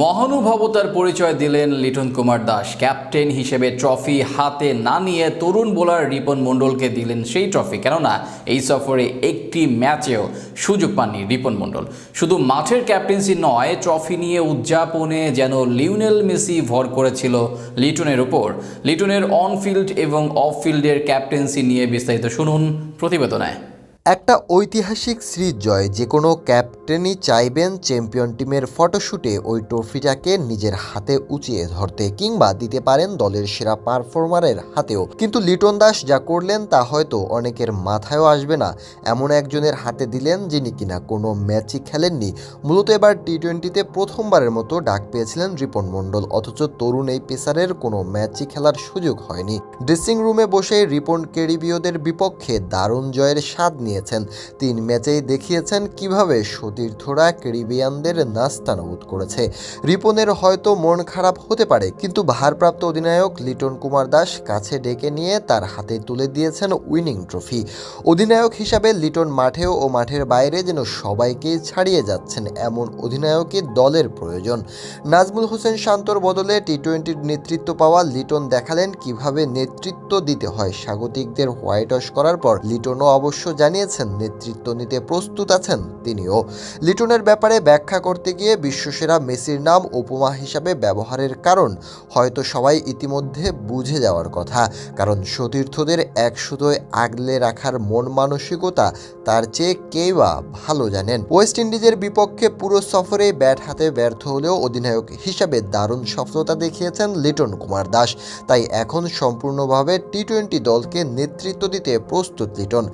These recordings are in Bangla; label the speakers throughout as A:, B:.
A: মহানুভবতার পরিচয় দিলেন লিটন কুমার দাস। ক্যাপ্টেন হিসেবে ট্রফি হাতে না নিয়ে তরুণ বোলার রিপন মণ্ডলকে দিলেন সেই ট্রফি। কেননা, এই সফরে একটি ম্যাচেও সুযোগ পাননি রিপন মণ্ডল। শুধু মাঠের ক্যাপ্টেন্সি নয়, ট্রফি নিয়ে উদযাপনে যেন লিওনেল মেসি ভর করেছিল লিটনের উপর। লিটনের অন ফিল্ড এবং অফ ফিল্ডের ক্যাপ্টেন্সি নিয়ে বিস্তারিত শুনুন প্রতিবেদনায়।
B: একটা ঐতিহাসিক সিরিজ জয়, যে কোনো ক্যাপ্টেনই চাইবেন চ্যাম্পিয়ন টিমের ফটোশুটে ওই ট্রফিটাকে নিজের হাতে উঁচিয়ে ধরতে কিংবা দিতে পারেন দলের সেরা পারফর্মারের হাতেও। কিন্তু লিটন দাস যা করলেন তা হয়তো অনেকের মাথায়ও আসবে না। এমন একজনের হাতে দিলেন যিনি কিনা কোনো ম্যাচই খেলেননি। মূলত এবার টি টোয়েন্টিতে প্রথমবারের মতো ডাক পেয়েছিলেন রিপন মণ্ডল, অথচ তরুণ এই পেসারের কোনো ম্যাচই খেলার সুযোগ হয়নি। ড্রেসিং রুমে বসে রিপন কেরিবীয়দের বিপক্ষে দারুণ জয়ের স্বাদ নিয়েছেন তিন ম্যাচেই দেখিয়েছেন কীভাবে সতীর্থরা ক্যারিবিয়ানদের নাস্তানাবুদ করেছে। রিপনের হয়তো মন খারাপ হতে পারে, কিন্তু ভারপ্রাপ্ত অধিনায়ক লিটন কুমার দাস কাছে ডেকে নিয়ে তার হাতে তুলে দিয়েছেন উইনিং ট্রফি। অধিনায়ক হিসাবে লিটন মাঠেও ও মাঠের বাইরে যেন সবাইকে ছাড়িয়ে যাচ্ছেন এমন অধিনায়কই দলের প্রয়োজন। নাজমুল হোসেন শান্তর বদলে টি টোয়েন্টির নেতৃত্ব পাওয়া লিটন দেখালেন কীভাবে নেতৃত্ব দিতে হয় স্বাগতিকদের হোয়াইট ওয়াশ করার পর। লিটনও অবশ্য জানিয়েছেন, নেতৃত্ব নিতে প্রস্তুত আছেন তিনিও। লিটনের ব্যাপারে ব্যাখ্যা করতে গিয়ে বিশ্বসেরা মেসির নাম উপমা হিসাবে ব্যবহারের কারণ হয়তো সবাই ইতিমধ্যে বুঝে যাওয়ার কথা, কারণ সতীর্থদের এক সুতোয় আগলে রাখার মন মানসিকতা তার চেয়ে কেই বা ভালো জানেন। ওয়েস্ট ইন্ডিজের বিপক্ষে পুরো সফরে ব্যাট হাতে ব্যর্থ হলেও অধিনায়ক হিসাবে দারুণ সফলতা দেখিয়েছেন লিটন কুমার দাস। তাই এখন সম্পূর্ণভাবে টি টোয়েন্টি দলকে নেতৃত্ব দিতে প্রস্তুত লিটন।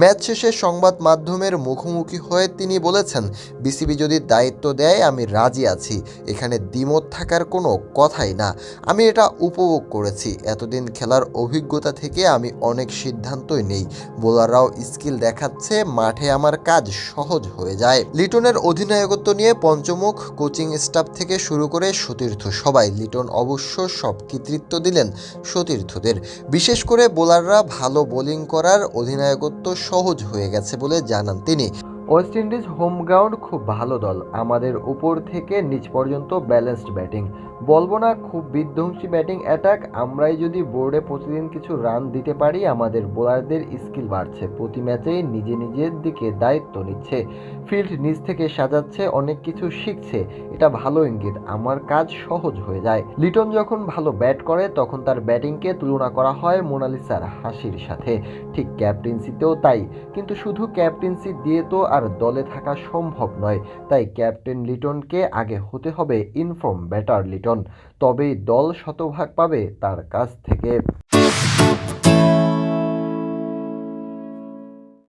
B: ম্যাচ শেষে সংবাদ মাধ্যমের মুখোমুখি হয়ে তিনি বলেছেন, বিসিবি যদি দায়িত্ব দেয়, আমি রাজি আছি। এখানে দ্বিমত থাকার কোনো কথাই না। আমি এটা উপভোগ করেছি। এতদিন খেলার অভিজ্ঞতা থেকে আমি অনেক সিদ্ধান্তই নেই। বোলাররাও স্কিল দেখাচ্ছে, মাঠে আমার কাজ সহজ হয়ে যায়। লিটনের অধিনায়কত্ব নিয়ে পঞ্চমুখ কোচিং স্টাফ থেকে শুরু করে সতীর্থ সবাই। লিটন অবশ্য সব কৃতিত্ব দিলেন সতীর্থদের। বিশেষ করে বোলাররা ভালো বোলিং করার অধিনায়কত্ব সহজ হয়ে গেছে বলে জানান তিনি। ওয়েস্ট ইন্ডিজ হোম গ্রাউন্ড খুব ভালো দল। আমাদের উপর থেকে নিচ পর্যন্ত ব্যালেন্সড ব্যাটিং। বলব না, খুব বিধ্বংসী ব্যাটিং অ্যাটাক। আমরাই যদি বোর্ডে প্রতিদিন কিছু রান দিতে পারি, আমাদের বোলারদের স্কিল বাড়ছে। প্রতি ম্যাচেই নিজে নিজের দিকে দায়িত্ব নিচ্ছে। ফিল্ড নিজ থেকে সাজাচ্ছে, অনেক কিছু শিখছে। এটা ভালো ইঙ্গিত। আমার কাজ সহজ হয়ে যায়। লিটন যখন ভালো ব্যাট করে, তখন তার ব্যাটিংকে তুলনা করা হয় মোনালিসার হাসির সাথে। ঠিক ক্যাপ্টেন্সিতেও তাই। কিন্তু শুধু ক্যাপ্টেন্সি দিয়ে তো আর দলে থাকা সম্ভব নয়, তাই ক্যাপ্টেন লিটনকে আগে হতে হবে ইনফর্ম ব্যাটার লিটন, তবেই দল শতভাগ পাবে তার কাছ থেকে।